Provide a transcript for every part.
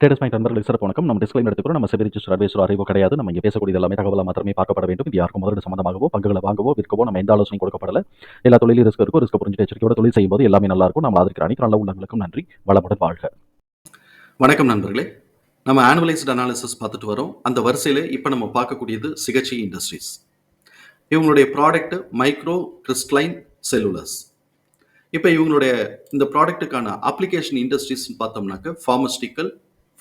Traders point நண்பர்களுக்கு சிறப்பு வணக்கம். நம்ம டிஸ்கிளைம் எடுத்துக்கிறோம் நம்ம செபி ரிஜிஸ்டர் அட்வைசர் அறிவோ கிடையாது. நம்ம இங்கே பேசக்கூடிய எல்லாமே தகவலாக மாத்திரமே பார்க்கப்பட வேண்டும். இது யாருக்கும் முதலீடு சம்பந்தமாகவோ பங்குகளை வாங்கவோ விற்கவோ நம்ம எந்த ஆலோசனை கொடுக்கப்படல. எல்லா தொழிலும் ரிஸ்க் இருக்கும் ரிஸ்க் புரிஞ்சு எச்சரிக்கையோட தொழில் செய்யும்போது எல்லாமே நல்லா இருக்கும். நம்ம ஆதரிக்கிற அனைத்து நல்ல உள்ளங்களுக்கும் நன்றி. வளமுடன் வாழ்க. வணக்கம் நண்பர்களே. நம்ம ஆனுவலைஸ்ட் அனாலிசிஸ் பார்த்துட்டு வரோம். அந்த வரிசையில் இப்போ நம்ம பார்க்கக்கூடியது சிகிச்சை இண்டஸ்ட்ரீஸ் இவங்களுடைய ப்ராடக்ட் மைக்ரோ கிறிஸ்டலைன் செல்லுலஸ் இப்போ இவங்களுடைய இந்த ப்ராடக்ட்டுக்கான அப்ளிகேஷன் இண்டஸ்ட்ரீஸ்னு பார்த்தோம்னாக்க pharmaceutical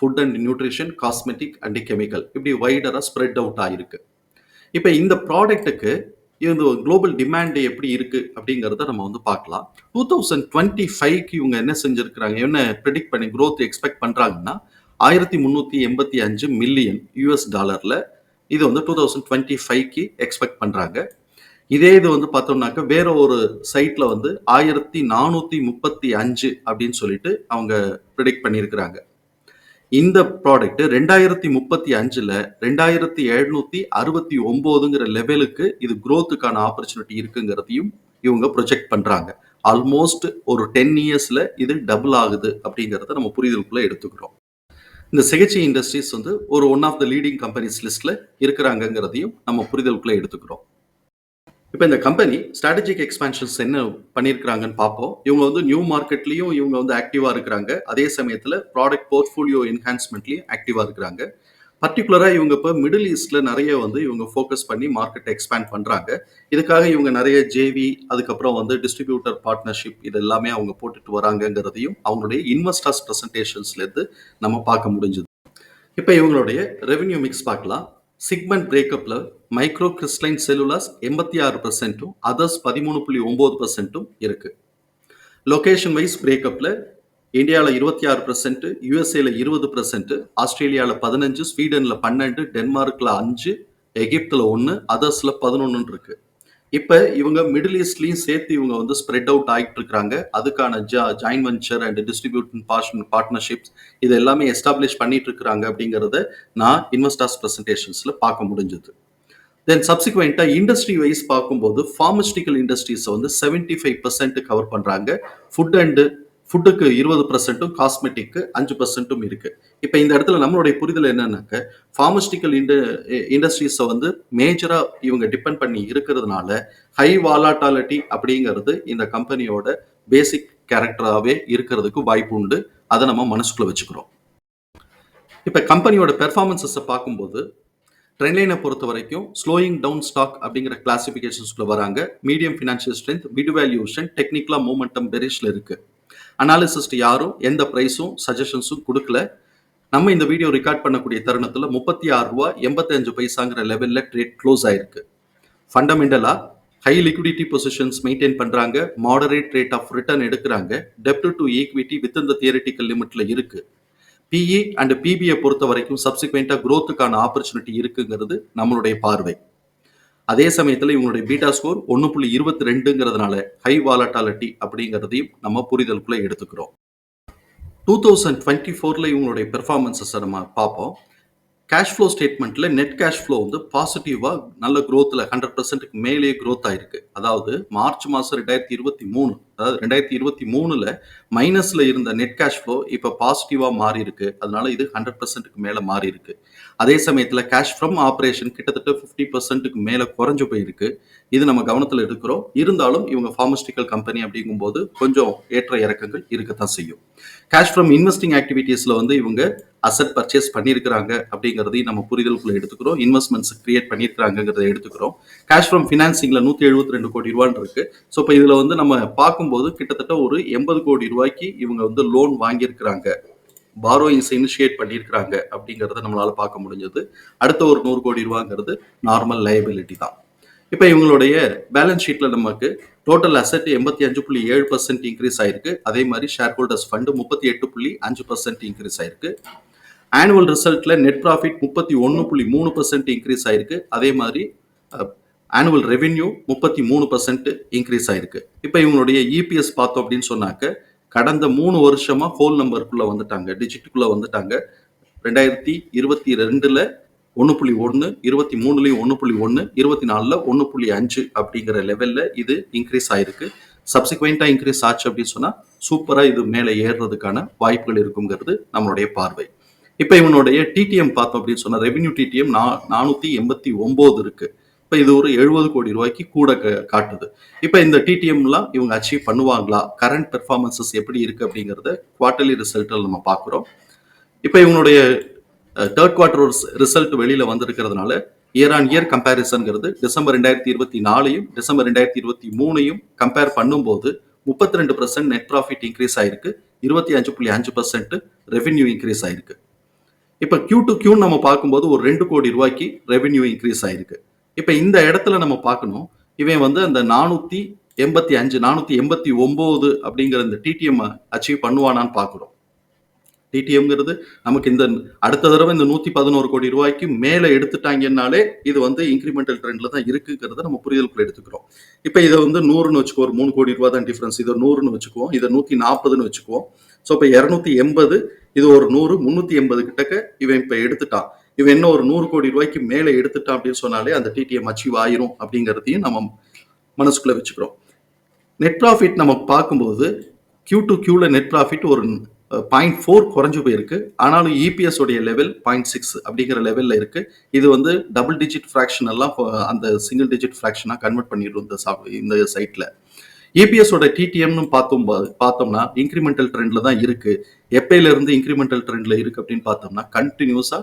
food and nutrition cosmetic and chemical இப்படி வைடராக ஸ்ப்ரெட் அவுட் ஆகிருக்கு இப்போ இந்த ப்ராடக்ட்டுக்கு இந்த குளோபல் டிமாண்ட் எப்படி இருக்குது அப்படிங்கிறத நம்ம வந்து பார்க்கலாம். டூ தௌசண்ட் டுவெண்ட்டி ஃபைவ்க்கு இவங்க என்ன செஞ்சுருக்குறாங்க? என்ன ப்ரிடிக்ட் பண்ணி க்ரோத் எக்ஸ்பெக்ட் பண்ணுறாங்கன்னா ஆயிரத்தி முந்நூற்றி எண்பத்தி அஞ்சு மில்லியன் யூஎஸ் டாலரில் இது வந்து டூ தௌசண்ட் டுவெண்ட்டி ஃபைவ்க்கு எக்ஸ்பெக்ட் பண்ணுறாங்க இதே இது வந்து பார்த்தோம்னாக்க வேற ஒரு சைட்டில் வந்து ஆயிரத்தி நானூற்றி முப்பத்தி அஞ்சு அப்படின்னு சொல்லிட்டு அவங்க ப்ரிடிக்ட் பண்ணியிருக்கிறாங்க இந்த ப்ராடக்ட் ரெண்டாயிரத்தி முப்பத்தி அஞ்சுல ரெண்டாயிரத்தி எழுநூத்தி அறுபத்தி ஒன்பதுங்கிற லெவலுக்கு இது குரோத்துக்கான ஆப்பர்ச்சுனிட்டி இருக்குங்கிறதையும் இவங்க ப்ரொஜெக்ட் பண்றாங்க. ஆல்மோஸ்ட் ஒரு டென் இயர்ஸ்ல இது டபுள் ஆகுது அப்படிங்கிறத நம்ம புரிதலுக்குள்ள எடுத்துக்கிறோம். இந்த சிகிச்சை இண்டஸ்ட்ரீஸ் வந்து ஒரு one of the leading companies லிஸ்ட்ல இருக்கிறாங்கிறதையும் நம்ம புரிதலுக்குள்ள எடுத்துக்கிறோம். இப்போ இந்த கம்பெனி ஸ்ட்ராட்டஜிக் எக்ஸ்பான்ஷன்ஸ் என்ன பண்ணியிருக்கிறாங்கன்னு பார்ப்போம். இவங்க வந்து நியூ மார்க்கெட்லேயும் இவங்க வந்து ஆக்டிவாக இருக்கிறாங்க. அதே சமயத்தில் ப்ராடக்ட் போர்ட்ஃபோலியோ என்ஹான்ஸ்மெண்ட்லேயும் ஆக்டிவாக இருக்கிறாங்க. பர்டிகுலராக இவங்க இப்போ மிடில் ஈஸ்டில் நிறைய வந்து இவங்க ஃபோக்கஸ் பண்ணி மார்க்கெட்டை எக்ஸ்பேண்ட் பண்ணுறாங்க இதுக்காக இவங்க நிறைய ஜேவி அதுக்கப்புறம் வந்து டிஸ்ட்ரிபியூட்டர் பார்ட்னர்ஷிப் இது எல்லாமே அவங்க போட்டுட்டு வராங்கங்கிறதையும் அவங்களுடைய இன்வெஸ்டர்ஸ் ப்ரெசன்டேஷன்ஸ்லேருந்து நம்ம பார்க்க முடிஞ்சுது. இப்போ இவங்களுடைய ரெவென்யூ மிக்ஸ் பார்க்கலாம். சிக்மெண்ட் பிரேக்கப்பில் மைக்ரோ கிறிஸ்டலைன் செல்லுலாஸ் எண்பத்தி ஆறு பர்சன்ட்டும் அதர்ஸ் பதிமூணு புள்ளி ஒம்பது பர்சன்ட்டும் இருக்குது லொகேஷன் வைஸ் பிரேக்கப்பில் இந்தியாவில் இருபத்தி ஆறு பர்சன்ட் யூஎஸ்ஏல இருபது பர்சன்ட் ஆஸ்திரேலியாவில் பதினஞ்சு ஸ்வீடனில் பன்னெண்டு டென்மார்க்கில் அஞ்சு எகிப்தில் ஒன்று அதர்ஸில் பதினொன்று இருக்குது இப்போ இவங்க மிடில் ஈஸ்ட்லையும் சேர்த்து இவங்க வந்து ஸ்ப்ரெட் அவுட் ஆகிட்டு இருக்கிறாங்க அதுக்கான ஜா joint venture and distribution partnerships இது எல்லாமே எஸ்டாப்ளிஷ் பண்ணிட்டு இருக்கிறாங்க அப்படிங்கிறத நான் இன்வெஸ்டர்ஸ் ப்ரெசன்டேஷன்ஸில் பார்க்க முடிஞ்சது. தென் சப்சிக்வெண்ட்டாக இண்டஸ்ட்ரி வைஸ் பார்க்கும்போது ஃபார்மஸ்டிக்கல் இண்டஸ்ட்ரீஸை வந்து செவன்டி ஃபைவ் பர்சன்ட் கவர் பண்ணுறாங்க ஃபுட் அண்டு ஃபுட்டுக்கு இருபது பர்சன்ட்டும் காஸ்மெட்டிக்கு அஞ்சு பர்சன்ட்டும் இருக்கு. இப்போ இந்த இடத்துல நம்மளுடைய புரிதல் என்னன்னாக்க ஃபார்மஸ்டிக்கல் இண்ட இண்டஸ்ட்ரீஸை வந்து மேஜராக இவங்க டிபெண்ட் பண்ணி இருக்கிறதுனால ஹை வாலாட்டாலிட்டி அப்படிங்கிறது இந்த கம்பெனியோட பேசிக் கேரக்டராகவே இருக்கிறதுக்கு வாய்ப்பு உண்டு. அதை நம்ம மனசுக்குள்ள வச்சுக்கிறோம். இப்போ கம்பெனியோட பெர்ஃபார்மன்ஸஸை பார்க்கும்போது ட்ரெண்ட்லைனை பொறுத்த வரைக்கும் ஸ்லோயிங் டவுன் ஸ்டாக் அப்படிங்கிற கிளாசிஃபிகேஷன்ஸ்குள்ள வராங்க. Medium financial strength mid valuation டெக்னிக்கலா மூமெண்டம் பெரிஷில் இருக்குது அனாலிசிஸ்ட் யாரும் எந்த ப்ரைஸும் சஜஷன்ஸும் கொடுக்கல. நம்ம இந்த வீடியோ ரெக்கார்ட் பண்ணக்கூடிய தருணத்தில் முப்பத்தி ஆறு ரூபா எண்பத்தஞ்சு பைசாங்கிற லெவலில் ட்ரேட் க்ளோஸ் ஆயிருக்கு. ஃபண்டமெண்டலாக ஹை லிக்விடிட்டி பொசிஷன்ஸ் மெயின்டைன் பண்ணுறாங்க மாடரேட் ரேட் ஆஃப் ரிட்டர்ன் எடுக்கிறாங்க. டெப்ட் டு ஈக்விட்டி வித் இந்த தியரிட்டிக்கல் லிமிட்ல இருக்கு. பிஇ அண்ட் பிபிஐ பொறுத்த வரைக்கும் சப்சிக்வெண்ட்டாக குரோத்துக்கான ஆப்பர்ச்சுனிட்டி இருக்குங்கிறது நம்மளுடைய பார்வை. அதே சமயத்தில் இவங்களுடைய பீட்டா ஸ்கோர் ஒன்று புள்ளி இருபத்தி ரெண்டுங்கிறதுனால ஹை வாலட்டாலிட்டி அப்படிங்கிறதையும் நம்ம புரிதலுக்குள்ளே எடுத்துக்கிறோம். டூ தௌசண்ட் டுவெண்ட்டி ஃபோரில் இவங்களுடைய பெர்ஃபார்மன்ஸஸை நம்ம பார்ப்போம். கேஷ் ஃப்ளோ ஸ்டேட்மெண்ட்டில் நெட் கேஷ் ஃப்ளோ வந்து பாசிட்டிவாக நல்ல க்ரோத்தில் ஹண்ட்ரட் பர்சன்ட்டுக்கு மேலேயே க்ரோத் ஆயிருக்கு. அதாவது மார்ச் மாதம் ரெண்டாயிரத்தி இருபத்தி மூணு அதாவது ரெண்டாயிரத்தி இருபத்தி மூணுல மைனஸ்ல இருந்த நெட் கேஷ் ஃப்ளோ இப்போ பாசிட்டிவா மாறி இருக்கு அதனால இது ஹண்ட்ரட் பர்சன்ட்டுக்கு மேல மாறி இருக்கு அதே சமயத்துல கேஷ் ஃப்ரம் ஆப்ரேஷன் கிட்டத்தட்ட ஃபிஃப்டி பர்சன்ட்டுக்கு மேல குறைஞ்சு போயிருக்கு. இது நம்ம கவனத்தில் எடுக்கிறோம். இருந்தாலும் இவங்க ஃபார்மஸ்டிக்கல் கம்பெனி அப்படிங்கும்போது கொஞ்சம் ஏற்ற இறக்கங்கள் இருக்கத்தான் செய்யும். கேஷ் ஃப்ரம் இன்வெஸ்டிங் ஆக்டிவிட்டீஸ்ல வந்து இவங்க அசட் பர்ச்சேஸ் பண்ணியிருக்கிறாங்க அப்படிங்கிறதையும் நம்ம புரிதலுக்குள்ள எடுத்துக்கிறோம். இன்வெஸ்ட்மெண்ட்ஸ் கிரியேட் பண்ணியிருக்கிறாங்கிறத எடுத்துக்கிறோம். கேஷ் ஃப்ரம் ஃபினான்சிங்ல நூற்றி எழுபத்தி ரெண்டு கோடி ரூபான்னு இருக்கு. ஸோ இப்போ இதில் வந்து நம்ம பார்க்கும்போது கிட்டத்தட்ட ஒரு எண்பது கோடி ரூபாய்க்கு இவங்க வந்து லோன் வாங்கியிருக்கிறாங்க. பாரோயிங்ஸ் இனிஷியேட் பண்ணியிருக்கிறாங்க அப்படிங்கிறத நம்மளால் பார்க்க முடிஞ்சது. அடுத்த ஒரு நூறு கோடி ரூபாங்கிறது நார்மல் லைபிலிட்டி தான். இப்போ இவங்களுடைய பேலன்ஸ் ஷீட்டில் நமக்கு டோட்டல் அசெட் எண்பத்தி அஞ்சு புள்ளி ஏழு பர்சன்ட் இன்க்ரீஸ் ஆயிருக்கு. அதே மாதிரி ஷேர் ஹோல்டர்ஸ் ஃபண்டு முப்பத்தி எட்டு புள்ளி அஞ்சு பர்சன்ட் இன்க்ரீஸ் ஆயிருக்கு. ஆனுவல் ரிசல்ட்டில் நெட் ப்ராஃபிட் முப்பத்தி ஒன்று புள்ளி மூணு பர்சன்ட் இன்க்ரீஸ் ஆயிருக்கு. அதே மாதிரி ஆனுவல் ரெவென்யூ முப்பத்தி மூணு பர்சன்ட் இன்க்ரீஸ் ஆயிருக்கு. இப்போ இவங்களுடைய இபிஎஸ் பார்த்தோம் அப்படின்னு சொன்னாக்க கடந்த மூணு வருஷமா ஹோல் நம்பருக்குள்ள வந்துட்டாங்க. டிஜிட்டுக்குள்ள வந்துட்டாங்க. ரெண்டாயிரத்தி இருபத்தி ரெண்டுல ஒன்று புள்ளி ஒன்று இருபத்தி மூணுலேயும் ஒன்று புள்ளி ஒன்று இருபத்தி நாலில் ஒன்று புள்ளி அஞ்சு அப்படிங்கிற லெவலில் இது இன்க்ரீஸ் ஆயிருக்கு. சப்சிக்வெண்ட்டாக இன்க்ரீஸ் ஆச்சு அப்படின்னு சொன்னால் சூப்பராக இது மேலே ஏறுறதுக்கான வாய்ப்புகள் இருக்குங்கிறது நம்மளுடைய பார்வை. இப்போ இவனுடைய டிடிஎம் பார்த்தோம் அப்படின்னு சொன்னால் ரெவென்யூ டிடிஎம் நா நானூற்றி எண்பத்தி ஒம்பது இருக்குது இப்போ இது ஒரு எழுபது கோடி ரூபாய்க்கு கூட காட்டுது. இப்போ இந்த டிடிஎம்லாம் இவங்க அச்சீவ் பண்ணுவாங்களா? கரண்ட் பெர்ஃபார்மன்சஸ் எப்படி இருக்குது அப்படிங்கிறத குவார்ட்டர்லி ரிசல்ட்டில் நம்ம பார்க்குறோம் இப்போ இவங்களுடைய தேர்ட் குவார்டர் ரிசல்ட் வெளியில் வந்திருக்கிறதுனால இயர் ஆன் இயர் கம்பேரிசன்கிறது டிசம்பர் ரெண்டாயிரத்தி இருபத்தி நாலையும் டிசம்பர் ரெண்டாயிரத்தி இருபத்தி மூணையும் கம்பேர் பண்ணும்போது முப்பத்தி ரெண்டு பர்சன்ட் நெட் ப்ராஃபிட் இன்க்ரீஸ் ஆயிருக்கு. இருபத்தி அஞ்சு புள்ளி அஞ்சு பர்சன்ட் ரெவென்யூ இன்க்ரீஸ் ஆயிருக்கு. இப்போ கியூ டு கியூ நம்ம பார்க்கும்போது ஒரு ரெண்டு கோடி ரூபாய்க்கு ரெவென்யூ இன்க்ரீஸ் ஆயிருக்கு. இப்போ இந்த இடத்துல நம்ம பார்க்கணும். இவன் வந்து அந்த நானூற்றி எண்பத்தி அஞ்சு நானூற்றி எண்பத்தி ஒம்பது அப்படிங்கிற இந்த டிடிஎம் அச்சீவ் பண்ணுவானான்னு பார்க்குறோம். டிடிஎம்ங்கிறது நமக்கு இந்த அடுத்த தடவை இந்த நூற்றி பதினோரு கோடி ரூபாய்க்கு மேலே எடுத்துட்டாங்கன்னாலே இது வந்து இன்க்ரிமெண்டல் ட்ரெண்டில் தான் இருக்குங்கிறத நம்ம புரிதலுக்குள்ள எடுத்துக்கிறோம். இப்போ இதை வந்து நூறுன்னு வச்சுக்கோ ஒரு மூணு கோடி ரூபா தான் டிஃப்ரென்ஸ் இதை நூறுன்னு வச்சுக்குவோம். இதை நூற்றி நாற்பதுன்னு வச்சுக்குவோம். ஸோ இப்போ இரநூத்தி எண்பது இது ஒரு நூறு முந்நூற்றி எண்பது கிட்டக்க இவன் இப்போ எடுத்துட்டான். இவன் இன்னும் ஒரு நூறு கோடி ரூபாய்க்கு மேலே எடுத்துட்டான் அப்படின்னு சொன்னாலே அந்த டிடிஎம் அச்சீவ் ஆயிரும் அப்படிங்கிறதையும் நம்ம மனசுக்குள்ள வச்சுக்கிறோம். நெட் ப்ராஃபிட் நம்ம பார்க்கும்போது கியூ டு கியூவில் நெட் ப்ராஃபிட் ஒரு பாயிண்ட் ஃபோர் குறைஞ்சு போயிருக்கு. ஆனாலும் இபிஎஸ் உடைய லெவல் பாயிண்ட் சிக்ஸ் அப்படிங்கிற லெவலில் இருக்கு. இது வந்து டபுள் டிஜிட் ஃப்ராக்ஷன் எல்லாம் அந்த சிங்கிள் டிஜிட் ஃப்ராக்ஷனாக கன்வெர்ட் பண்ணிடும் இந்த சாப் இந்த சைட்டில் இபிஎஸோட டிடிஎம்னு பார்த்தோம் பார்த்தோம்னா இன்க்ரிமெண்டல் ட்ரெண்டில் தான் இருக்கு. எப்பையில இருந்து இன்க்ரிமெண்டல் ட்ரெண்டில் இருக்கு அப்படின்னு பார்த்தோம்னா கண்டினியூஸாக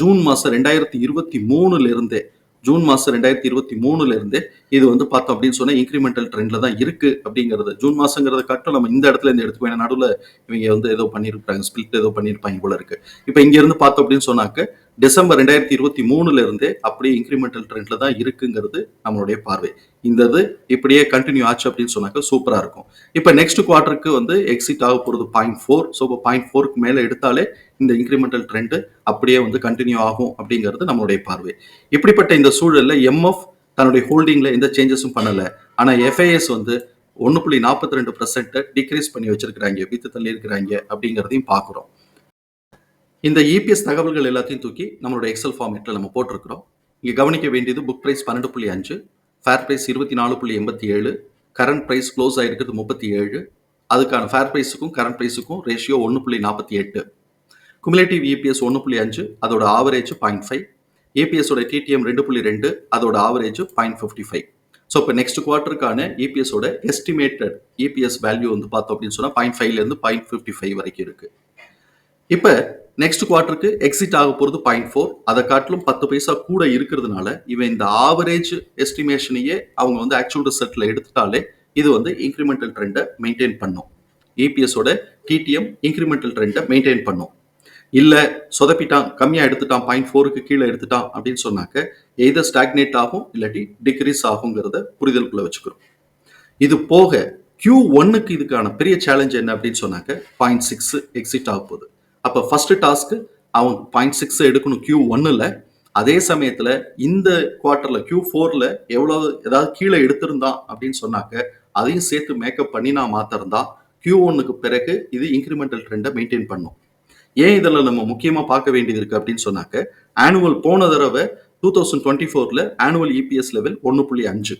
ஜூன் மாசம் ரெண்டாயிரத்தி இருபத்தி மூணுல இருந்தே ஜூன் மாசம் ரெண்டாயிரத்தி இருபத்தி மூணுல இருந்தே இது வந்து பார்த்தோம் அப்படின்னு சொன்னா இன்க்ரிமெண்டல் ட்ரெண்ட்ல தான் இருக்கு அப்படிங்கிறது. ஜூன் மாசங்கிறத காட்டும் நம்ம இந்த இடத்துல இருந்து எடுத்துக்கோ. ஏன்னா நடுவில் இவங்க வந்து ஏதோ பண்ணியிருப்பாங்க ஸ்பிளிட் ஏதோ பண்ணியிருப்பாங்க போல இருக்கு. இப்போ இங்க இருந்து பார்த்தோம் அப்படின்னு சொன்னாக்க டிசம்பர் ரெண்டாயிரத்தி இருபத்தி மூணுல இருந்தே அப்படியே இன்க்ரிமெண்டல் ட்ரெண்ட்ல தான் இருக்குங்கிறது நம்மளுடைய பார்வை. இந்த இது இப்படியே கண்டினியூ ஆச்சு அப்படின்னு சொன்னாக்க சூப்பரா இருக்கும். இப்போ நெக்ஸ்ட் குவார்ட்டருக்கு வந்து எக்ஸிட் ஆக போறது பாயிண்ட் ஃபோர் ஸோ இப்போ பாயிண்ட் ஃபோருக்கு மேலே எடுத்தாலே இந்த இன்க்ரிமெண்டல் ட்ரெண்டு அப்படியே வந்து கண்டினியூ ஆகும் அப்படிங்கிறது நம்மளுடைய பார்வை. இப்படிப்பட்ட இந்த சூழலில் எம்எஃப் தன்னுடைய ஹோல்டிங்ல எந்த சேஞ்சஸும் பண்ணல. ஆனால் எஃப்ஐஎஸ் வந்து ஒன்று புள்ளி நாற்பத்தி ரெண்டு பர்சன்ட்டை டிக்ரீஸ் பண்ணி வச்சிருக்கிறாங்க வித்து தள்ளி இருக்கிறாங்க அப்படிங்கிறதையும் பார்க்குறோம். இந்த இபிஎஸ் தகவல்கள் எல்லாத்தையும் தூக்கி நம்மளோட எக்ஸல் ஃபார்மேட்டில் நம்ம போட்டிருக்கிறோம். இங்கே கவனிக்க வேண்டியது புக் ப்ரைஸ் பன்னெண்டு புள்ளி அஞ்சு. ஃபேர் ப்ரைஸ் இருபத்தி நாலு புள்ளி எண்பத்தி ஏழு கரண்ட் ப்ரைஸ் க்ளோஸ் ஆகிருக்கிறது முப்பத்தி ஏழு. அதுக்கான ஃபேர் ப்ரைஸுக்கும் கரண்ட் ப்ரைஸுக்கும் ரேஷியோ ஒன்று புள்ளி நாற்பத்தி எட்டு. குமுலேட்டிவ் இபிஎஸ் ஒன்று புள்ளி அஞ்சு அதோட ஆவரேஜ் பாயிண்ட் ஃபைவ் ஏபிஎஸோட டிடிஎம் ரெண்டு புள்ளி ரெண்டு அதோட average point fifty five so இப்போ நெக்ஸ்ட் குவார்ட்டருக்கான இபிஎஸோட எஸ்டிமேட்டட் இபிஎஸ் வேல்யூ வந்து பார்த்தோம் அப்படின்னு சொன்னால் பாயிண்ட் ஃபைவ்லேருந்து பாயிண்ட் ஃபிஃப்டி ஃபைவ் வரைக்கும் இருக்குது இப்போ நெக்ஸ்ட் குவார்ட்டருக்கு எக்ஸிட் ஆக போகிறது பாயிண்ட் ஃபோர் அதை காட்டிலும் பத்து பைசா கூட இருக்கிறதுனால இவன் இந்த ஆவரேஜ் எஸ்டிமேஷனையே அவங்க வந்து ஆக்சுவல் ரிசல்ட்டில் எடுத்துட்டாலே இது வந்து இன்க்ரிமெண்டல் ட்ரெண்டை மெயின்டைன் பண்ணும். இபிஎஸோட டிடிஎம் இன்க்ரிமெண்டல் ட்ரெண்டை மெயின்டைன் பண்ணும். இல்லை சொதப்பிட்டான் கம்மியாக எடுத்துட்டான் பாயிண்ட் ஃபோருக்கு கீழே எடுத்துட்டான் அப்படின்னு சொன்னாக்க எதை ஸ்டாக்னேட் ஆகும் இல்லாட்டி டிக்ரீஸ் ஆகுங்கிறத புரிதலுக்குள்ள வச்சுக்கிறோம். இது போக கியூ ஒன்னுக்கு இதுக்கான பெரிய சேலஞ்ச் என்ன அப்படின்னு சொன்னாக்க பாயிண்ட் சிக்ஸ் எக்ஸிட் ஆக போகுது. அப்போ ஃபர்ஸ்ட் டாஸ்க்கு அவன் பாயிண்ட் சிக்ஸ் எடுக்கணும் கியூ ஒன்னில் அதே சமயத்தில் இந்த குவார்ட்டரில் கியூ ஃபோரில் எவ்வளோ ஏதாவது கீழே எடுத்திருந்தான் அப்படின்னு சொன்னாக்க அதையும் சேர்த்து மேக்கப் பண்ணி நான் மாத்திருந்தா கியூ ஒன்னுக்கு பிறகு இது இன்க்ரிமெண்டல் ட்ரெண்டை மெயின்டைன் பண்ணும். ஏன் இதில் நம்ம முக்கியமாக பார்க்க வேண்டியது இருக்கு அப்படின்னு சொன்னாக்க ஆனுவல் போன தடவை டூ தௌசண்ட் டுவெண்ட்டி ஃபோரில் ஆனுவல் இபிஎஸ் லெவல் ஒன்று புள்ளி அஞ்சு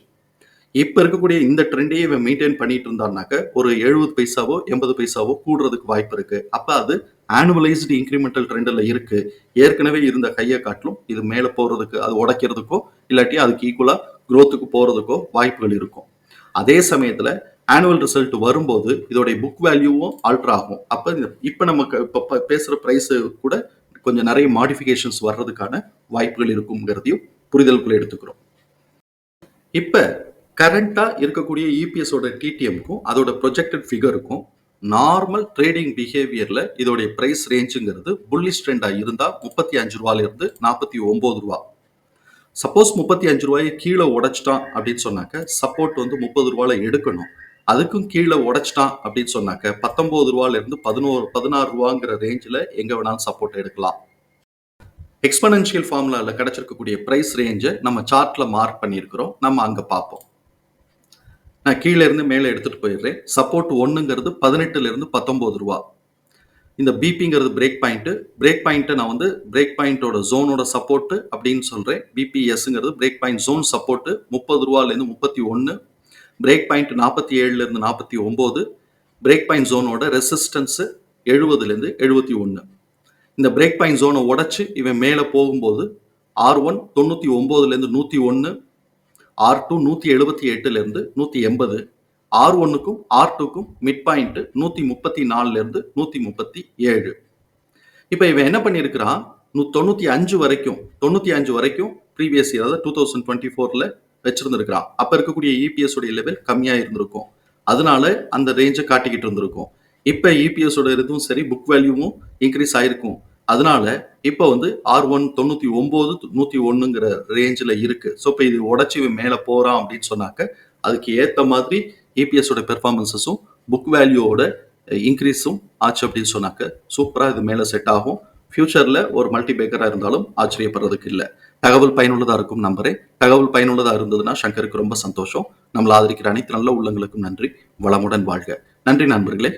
இப்போ இருக்கக்கூடிய இந்த ட்ரெண்டையே இவன் மெயின்டைன் பண்ணிட்டு இருந்தான்னாக்க ஒரு எழுபது பைசாவோ எண்பது பைசாவோ கூடுறதுக்கு வாய்ப்பு இருக்கு. அப்போ அது ஆனுவலைஸ்டு இன்க்ரிமெண்டல் ட்ரெண்டில் இருக்கு. ஏற்கனவே இருந்த கையை காட்டிலும் இது மேலே போகிறதுக்கு அது உடைக்கிறதுக்கோ இல்லாட்டி அதுக்கு ஈக்குவலாக க்ரோத்துக்கு போகிறதுக்கோ வாய்ப்புகள் இருக்கும். அதே சமயத்தில் ஆனுவல் ரிசல்ட் வரும்போது இதோடைய புக் வேல்யூவும் ஆல்ட்ரு ஆகும். அப்போ இப்போ நமக்கு இப்போ பேசுகிற ப்ரைஸு கூட கொஞ்சம் நிறைய மாடிஃபிகேஷன்ஸ் வர்றதுக்கான வாய்ப்புகள் இருக்குங்கிறதையும் புரிதலுக்குள்ள எடுத்துக்கிறோம். இப்போ கரண்ட்டாக இருக்கக்கூடிய இபிஎஸோட டிடிஎம்க்கும் அதோட ப்ரொஜெக்டட் ஃபிகருக்கும் நார்மல் ட்ரேடிங் பிஹேவியரில் இதோடைய ப்ரைஸ் ரேஞ்சுங்கிறது புல்லிஷ் ட்ரெண்டா இருந்தால் முப்பத்தி அஞ்சு ரூபாயிலிருந்து நாற்பத்தி ஒன்பது ரூபா. சப்போஸ் முப்பத்தி அஞ்சு ரூபாயை கீழே உடைச்சிட்டான் அப்படின்னு சொன்னாக்க சப்போர்ட் வந்து முப்பது ரூபாயில எடுக்கணும். அதுக்கும் கீழே உடைச்சிட்டான் அப்படின்னு சொன்னாக்க பத்தொன்பது ரூபாயில இருந்து பதினோரு பதினாறு ரூபாங்கிற ரேஞ்சில் எங்க வேணாலும் சப்போர்ட் எடுக்கலாம். எக்ஸ்பனன்ஷியல் ஃபார்முலாவில் கிடைச்சிருக்கக்கூடிய ப்ரைஸ் ரேஞ்சை நம்ம சார்ட்ல மார்க் பண்ணியிருக்கிறோம். நம்ம அங்கே பார்ப்போம். நான் கீழே இருந்து மேலே எடுத்துகிட்டு போயிடுறேன். சப்போர்ட் ஒன்றுங்கிறது பதினெட்டுலேருந்து பத்தொம்போது ரூபா. இந்த பிபிங்கிறது பிரேக் பாயிண்ட்டு பிரேக் பாயிண்ட்டை நான் வந்து பிரேக் பாயிண்ட்டோட ஜோனோட சப்போர்ட்டு அப்படின்னு சொல்கிறேன் பிபிஎஸ்ங்கிறது பிரேக் பாயிண்ட் ஜோன் சப்போர்ட்டு முப்பது ரூபாலேருந்து முப்பத்தி ஒன்று. பிரேக் பாயிண்ட் நாற்பத்தி ஏழுலேருந்து நாற்பத்தி ஒம்பது. பிரேக் பாயிண்ட் ஜோனோட ரெசிஸ்டன்ஸு எழுபதுலேருந்து எழுபத்தி ஒன்று. இந்த பிரேக் பாயிண்ட் ஜோனை உடச்சி இவன் மேலே போகும்போது ஆர் ஒன் தொண்ணூற்றி ஒம்போதுலேருந்து நூற்றி ஒன்று. ஆர் டூ நூற்றி எழுபத்தி எட்டுலேருந்து நூற்றி எண்பது ஆர் ஒன்னுக்கும் ஆர் டூக்கும் மிட் பாயிண்ட்டு நூற்றி முப்பத்தி நாலுலேருந்து நூற்றி முப்பத்தி ஏழு. இப்போ இவன் என்ன பண்ணியிருக்கிறான்? நூ தொண்ணூற்றி அஞ்சு வரைக்கும் தொண்ணூற்றி அஞ்சு வரைக்கும் ப்ரீவியஸ் இயர் அதாவது டூ தௌசண்ட் டுவெண்ட்டி ஃபோரில் வச்சுருந்துருக்கிறான். அப்போ இருக்கக்கூடிய இபிஎஸ் உடைய லெவல் கம்மியாக இருந்திருக்கும். அதனால அந்த ரேஞ்சை காட்டிக்கிட்டு இருந்திருக்கும். இப்போ இபிஎஸோட இதுவும் சரி புக் வேல்யூவும் இன்க்ரீஸ் ஆயிருக்கும். அதனால இப்போ வந்து ஆர் ஒன் தொண்ணூற்றி ஒம்பது நூற்றி ஒன்றுங்கிற ரேஞ்சில் இருக்கு. ஸோ இப்போ இது உடச்சி மேலே போகிறான் அப்படின்னு சொன்னாக்க அதுக்கு ஏற்ற மாதிரி இபிஎஸோட பெர்ஃபார்மன்ஸஸும் புக் வேல்யூவோட இன்க்ரீஸும் ஆச்சு அப்படின்னு சொன்னாக்க சூப்பராக இது மேலே செட் ஆகும். ஃபியூச்சரில் ஒரு மல்டி பேக்கராக இருந்தாலும் ஆச்சரியப்படுறதுக்கு இல்லை. தகவல் பயனுள்ளதாக இருக்கும் நம்புறேன் தகவல் பயனுள்ளதாக இருந்ததுன்னா சங்கருக்கு ரொம்ப சந்தோஷம். நம்மளை ஆதரிக்கிற அனைத்து நல்ல உள்ளங்களுக்கும் நன்றி. வளமுடன் வாழ்க. நன்றி நண்பர்களே.